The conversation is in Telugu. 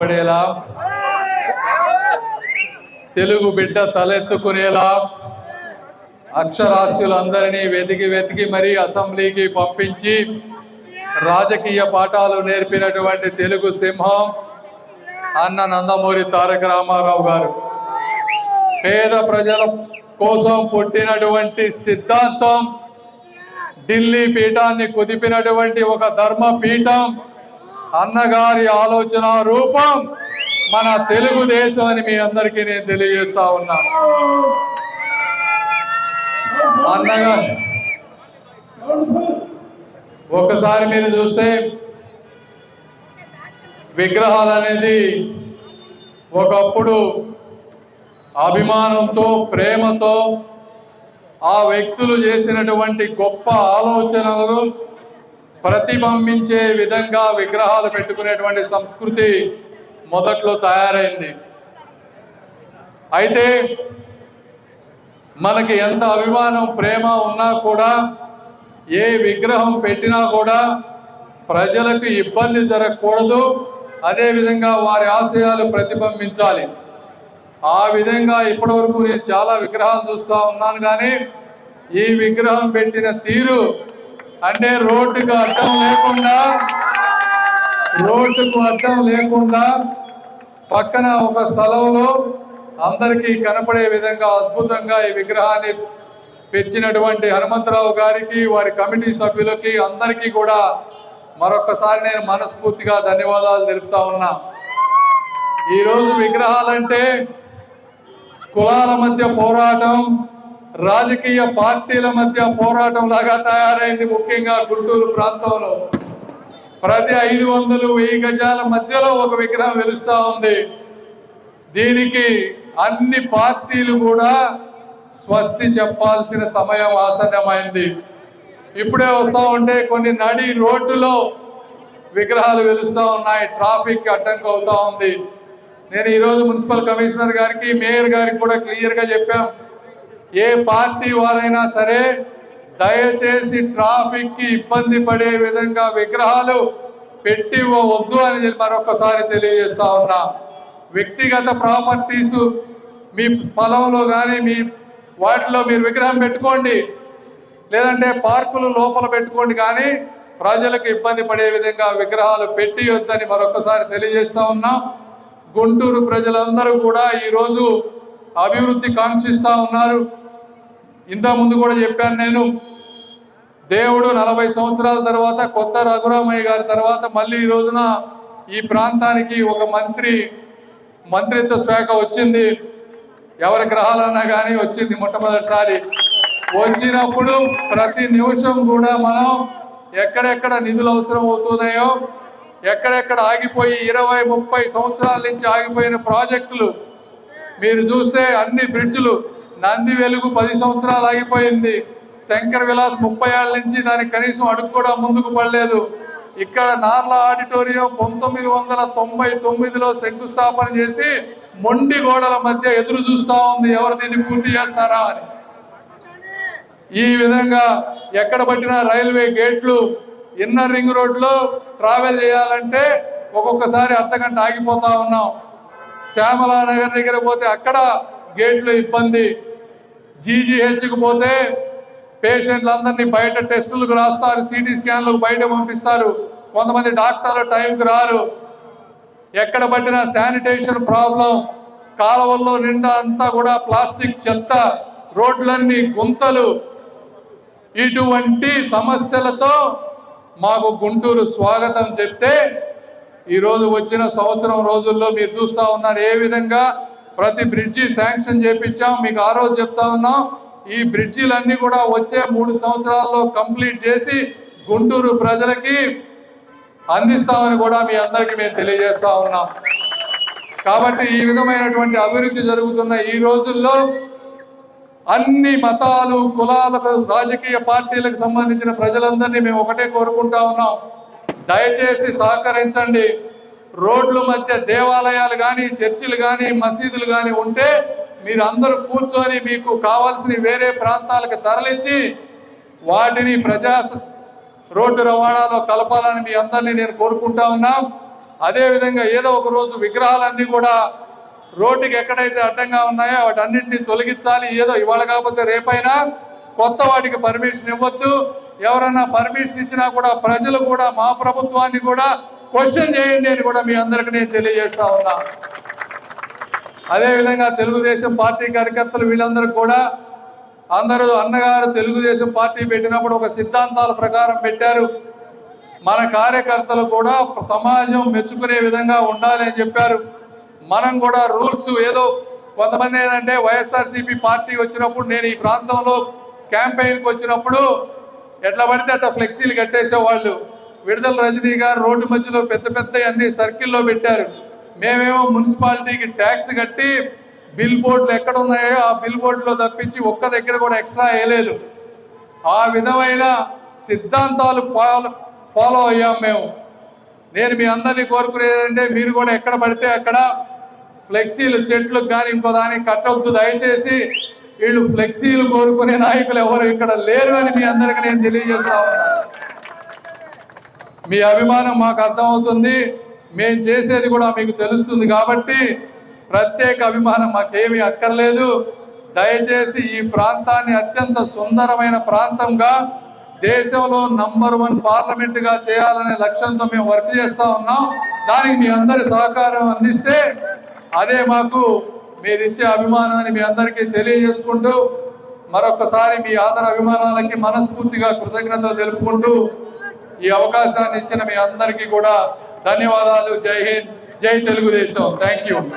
పడేలా? తెలుగు బిడ్డ తలెత్తుకునేలా? అక్షరాస్యులందరినీ వెతికి వెతికి మరీ అసెంబ్లీకి పంపించి రాజకీయ పాఠాలు నేర్పినటువంటి తెలుగు సింహం అన్న నందమూరి తారక రామారావు గారు. పేద ప్రజల కోసం పుట్టినటువంటి సిద్ధాంతం ఢిల్లీ పీఠాన్ని కుదిపినటువంటి ఒక ధర్మ పీఠం అన్నగారి ఆలోచన రూపం మన తెలుగుదేశం అని మీ అందరికీ నేను తెలియజేస్తా ఉన్నా. అన్నగా ఒకసారి మీరు చూస్తే విగ్రహాలు అనేది ఒకప్పుడు అభిమానంతో ప్రేమతో ఆ వ్యక్తులు చేసినటువంటి గొప్ప ఆలోచనలను ప్రతిబింబించే విధంగా విగ్రహాలు పెట్టుకునేటువంటి సంస్కృతి మొదట్లో తయారైంది. అయితే మనకి ఎంత అభిమానం ప్రేమ ఉన్నా కూడా ఏ విగ్రహం పెట్టినా కూడా ప్రజలకు ఇబ్బంది జరగకూడదు. అదేవిధంగా వారి ఆశయాలు ప్రతిబింబించాలి. ఆ విధంగా ఇప్పటివరకు నేను చాలా విగ్రహాలు చూస్తూ ఉన్నాను కానీ ఈ విగ్రహం పెట్టిన తీరు అంటే రోడ్డుకు అర్థం లేకుండా రోడ్డుకు అర్థం లేకుండా పక్కన ఒక స్థలంలో అందరికీ కనపడే విధంగా అద్భుతంగా ఈ విగ్రహాన్ని పెంచినటువంటి హనుమంతరావు గారికి వారి కమిటీ సభ్యులకి అందరికీ కూడా మరొకసారి నేను మనస్ఫూర్తిగా ధన్యవాదాలు తెలుపుతా ఉన్నా. ఈరోజు విగ్రహాలంటే కులాల మధ్య పోరాటం రాజకీయ పార్టీల మధ్య పోరాటం లాగా తయారైంది ముఖ్యంగా గుంటూరు ప్రాంతంలో. ప్రతి ఐదు వందలు వెయ్యి గజాల మధ్యలో ఒక విగ్రహం వెలుస్తూ ఉంది. దీనికి అన్ని పార్టీలు కూడా స్వస్తి చెప్పాల్సిన సమయం ఆసన్నమైంది. ఇప్పుడే వస్తూ ఉంటే కొన్ని నడి రోడ్డులో విగ్రహాలు వెలుస్తూ ఉన్నాయి. ట్రాఫిక్ అడ్డంకి అవుతూ ఉంది. నేను ఈరోజు మున్సిపల్ కమిషనర్ గారికి మేయర్ గారికి కూడా క్లియర్గా చెప్పాం. ఏ పార్టీ వారైనా సరే దయచేసి ట్రాఫిక్కి ఇబ్బంది పడే విధంగా విగ్రహాలు పెట్టి వద్దు అని చెప్పి మరొకసారి తెలియజేస్తా ఉన్నా. వ్యక్తిగత ప్రాపర్టీస్ మీ స్థలంలో కానీ మీ వాటిలో మీరు విగ్రహం పెట్టుకోండి. లేదంటే పార్కులు లోపల పెట్టుకోండి కానీ ప్రజలకు ఇబ్బంది పడే విధంగా విగ్రహాలు పెట్టి వద్దని మరొకసారి తెలియజేస్తా ఉన్నాం. గుంటూరు ప్రజలందరూ కూడా ఈరోజు అభివృద్ధి కాంక్షిస్తూ ఉన్నారు. ఇంతకుముందు ముందు కూడా చెప్పాను నేను దేవుడు నలభై సంవత్సరాల తర్వాత కొత్త రఘురామయ్య గారి తర్వాత మళ్ళీ ఈ రోజున ఈ ప్రాంతానికి ఒక మంత్రి మంత్రిత్వ శాఖ వచ్చింది. ఎవరి గ్రహాలన్నా కానీ వచ్చింది మొట్టమొదటిసారి. వచ్చినప్పుడు ప్రతి నిమిషం కూడా మనం ఎక్కడెక్కడ నిధులు అవసరం అవుతున్నాయో ఎక్కడెక్కడ ఆగిపోయి ఇరవై ముప్పై సంవత్సరాల నుంచి ఆగిపోయిన ప్రాజెక్టులు మీరు చూస్తే అన్ని బ్రిడ్జ్లు నంది వెలుగు పది సంవత్సరాలు ఆగిపోయింది. శంకర్ విలాస్ ముప్పై ఏళ్ళ నుంచి దానికి కనీసం అడుగు కూడా ముందుకు పడలేదు. ఇక్కడ నార్ల ఆడిటోరియం పంతొమ్మిది వందల తొంభై తొమ్మిదిలో శంకుస్థాపన చేసి మొండి గోడల మధ్య ఎదురు చూస్తా ఉంది. ఎవరు దీన్ని పూర్తి చేస్తారా అని. ఈ విధంగా ఎక్కడ పట్టిన రైల్వే గేట్లు ఇన్నర్ రింగ్ రోడ్లో ట్రావెల్ చేయాలంటే ఒక్కొక్కసారి అర్ధగంట ఆగిపోతా ఉన్నాం. శ్యామలానగర్ దగ్గర పోతే అక్కడ గేట్లు ఇబ్బంది. జీజీహెచ్కి పోతే పేషెంట్లందరినీ బయట టెస్టులకు రాస్తారు సిటీ స్కాన్లకు బయట పంపిస్తారు. కొంతమంది డాక్టర్లు టైంకి రారు. ఎక్కడ పట్టిన శానిటేషన్ ప్రాబ్లం కాలువల్లో నిండా అంతా కూడా ప్లాస్టిక్ చెత్త రోడ్లన్నీ గుంతలు. ఇటువంటి సమస్యలతో మాకు గుంటూరు స్వాగతం చెప్తే ఈరోజు వచ్చిన సంవత్సరం రోజుల్లో మీరు చూస్తూ ఉన్నారు ఏ విధంగా ప్రతి బ్రిడ్జి శాంక్షన్ చేపించాం. మీకు ఆ రోజు చెప్తా ఉన్నాం. ఈ బ్రిడ్జిలన్నీ కూడా వచ్చే మూడు సంవత్సరాల్లో కంప్లీట్ చేసి గుంటూరు ప్రజలకి అందిస్తామని కూడా మీ అందరికీ మేము తెలియజేస్తా ఉన్నాం. కాబట్టి ఈ విధమైనటువంటి అభివృద్ధి జరుగుతున్న ఈ రోజుల్లో అన్ని మతాలు కులాలకు రాజకీయ పార్టీలకు సంబంధించిన ప్రజలందరినీ మేము ఒకటే కోరుకుంటా ఉన్నాం. దయచేసి సహకరించండి. రోడ్ల మధ్య దేవాలయాలు కానీ చర్చిలు కానీ మసీదులు కానీ ఉంటే మీరు అందరూ కూర్చొని మీకు కావాల్సిన వేరే ప్రాంతాలకు తరలించి వాటిని ప్రజా రోడ్డు రవాణాలో కలపాలని మీ అందరినీ నేను కోరుకుంటా ఉన్నా. అదేవిధంగా ఏదో ఒక రోజు విగ్రహాలన్నీ కూడా రోడ్డుకి ఎక్కడైతే అడ్డంగా ఉన్నాయో వాటి అన్నింటినీ తొలగించాలి. ఏదో ఇవాళ కాకపోతే రేపైనా కొత్త వాటికి పర్మిషన్ ఇవ్వద్దు. ఎవరైనా పర్మిషన్ ఇచ్చినా కూడా ప్రజలు కూడా మా ప్రభుత్వాన్ని కూడా క్వశ్చన్ చేయండి అని కూడా మీ అందరికి నేను తెలియజేస్తా ఉన్నా. అదేవిధంగా తెలుగుదేశం పార్టీ కార్యకర్తలు వీళ్ళందరూ కూడా అందరూ అన్నగారు తెలుగుదేశం పార్టీ పెట్టినప్పుడు ఒక సిద్ధాంతాల ప్రకారం పెట్టారు. మన కార్యకర్తలు కూడా సమాజం మెచ్చుకునే విధంగా ఉండాలి అని చెప్పారు. మనం కూడా రూల్స్ ఏదో కొంతమంది ఏంటంటే వైఎస్ఆర్సీపీ పార్టీ వచ్చినప్పుడు నేను ఈ ప్రాంతంలో క్యాంపెయిన్కి వచ్చినప్పుడు ఎట్లా పడితే అట్లా ఫ్లెక్సీలు కట్టేసేవాళ్ళు. విడుదల రజనీ గారు రోడ్డు మధ్యలో పెద్ద పెద్ద అన్ని సర్కిల్లో పెట్టారు. మేమేమో మున్సిపాలిటీకి ట్యాక్స్ కట్టి బిల్ బోర్డులు ఎక్కడ ఉన్నాయో ఆ బిల్ బోర్డులో తప్పించి ఒక్క దగ్గర కూడా ఎక్స్ట్రా వేయలేదు. ఆ విధమైన సిద్ధాంతాలు ఫాలో ఫాలో అయ్యాం మేము. నేను మీ అందరినీ కోరుకునేదంటే మీరు కూడా ఎక్కడ పడితే అక్కడ ఫ్లెక్సీలు చెట్లకు కానీ ఇంకో దానికి కట్టవద్దు దయచేసి వీళ్ళు ఫ్లెక్సీలు కోరుకునే నాయకులు ఎవరు ఇక్కడ లేరు అని మీ అందరికి నేను తెలియజేస్తా ఉన్నాను మీ అభిమానం మాకు అర్థమవుతుంది. మేము చేసేది కూడా మీకు తెలుస్తుంది కాబట్టి ప్రత్యేక అభిమానం మాకేమీ అక్కర్లేదు. దయచేసి ఈ ప్రాంతాన్ని అత్యంత సుందరమైన ప్రాంతంగా దేశంలో నంబర్ వన్ పార్లమెంటుగా చేయాలనే లక్ష్యంతో మేము వర్క్ చేస్తూ ఉన్నాం. దానికి మీ అందరి సహకారం అందిస్తే అదే మాకు మీరు ఇచ్చే అభిమానాన్ని మీ అందరికీ తెలియజేసుకుంటూ మరొకసారి మీ ఆదర అభిమానాలకి మనస్ఫూర్తిగా కృతజ్ఞతలు తెలుపుకుంటూ ఈ అవకాశాన్ని ఇచ్చిన మీ అందరికీ కూడా ధన్యవాదాలు. జై హింద్ జై తెలుగుదేశం. Thank you